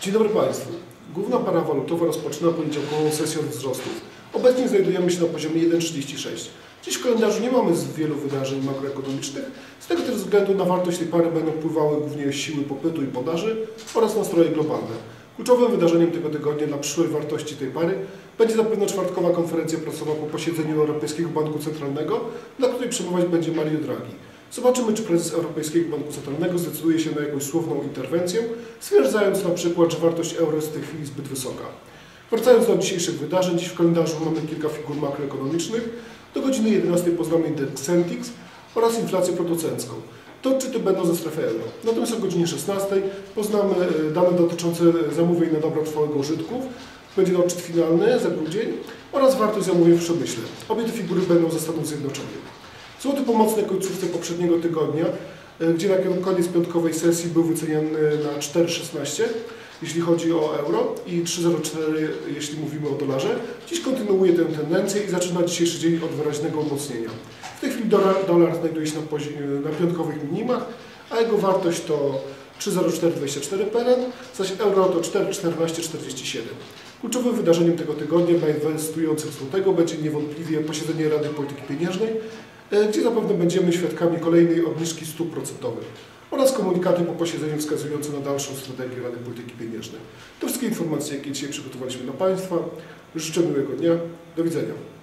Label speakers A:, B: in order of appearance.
A: Dzień dobry Państwu. Główna para walutowa rozpoczyna poniedziałkową sesję wzrostów. Obecnie znajdujemy się na poziomie 1,36. Dziś w kalendarzu nie mamy wielu wydarzeń makroekonomicznych. Z tego też względu na wartość tej pary będą wpływały głównie siły popytu i podaży oraz nastroje globalne. Kluczowym wydarzeniem tego tygodnia dla przyszłej wartości tej pary będzie zapewne czwartkowa konferencja prasowa po posiedzeniu Europejskiego Banku Centralnego, na której przemawiać będzie Mario Draghi. Zobaczymy, czy prezes Europejskiego Banku Centralnego zdecyduje się na jakąś słowną interwencję, stwierdzając na przykład, że wartość euro jest w tej chwili zbyt wysoka. Wracając do dzisiejszych wydarzeń, dziś w kalendarzu mamy kilka figur makroekonomicznych. Do godziny 11 poznamy indeks Centix oraz inflację producencką. To odczyty będą ze strefy euro. Natomiast o godzinie 16 poznamy e, dane dotyczące zamówień na dobra trwałego użytków. Będzie to odczyt finalny za grudzień oraz wartość zamówień w przemyśle. Obie te figury będą ze Stanów Zjednoczonych. Złoty pomocny końcówce poprzedniego tygodnia, e, gdzie na koniec piątkowej sesji był wyceniany na 4,16 jeśli chodzi o euro i 3,04 jeśli mówimy o dolarze. Dziś kontynuuje tę tendencję i zaczyna dzisiejszy dzień od wyraźnego umocnienia. W tej chwili dolar, dolar znajduje się na, na piątkowych minimach, a jego wartość to 3,0424 PLN, zaś euro to 4,1447. Kluczowym wydarzeniem tego tygodnia dla inwestujących złotego będzie niewątpliwie posiedzenie Rady Polityki Pieniężnej, e, gdzie zapewne będziemy świadkami kolejnej obniżki stóp procentowych oraz komunikaty po posiedzeniu wskazujące na dalszą strategię Rady Polityki Pieniężnej. To wszystkie informacje, jakie dzisiaj przygotowaliśmy dla Państwa. Życzę miłego dnia. Do widzenia.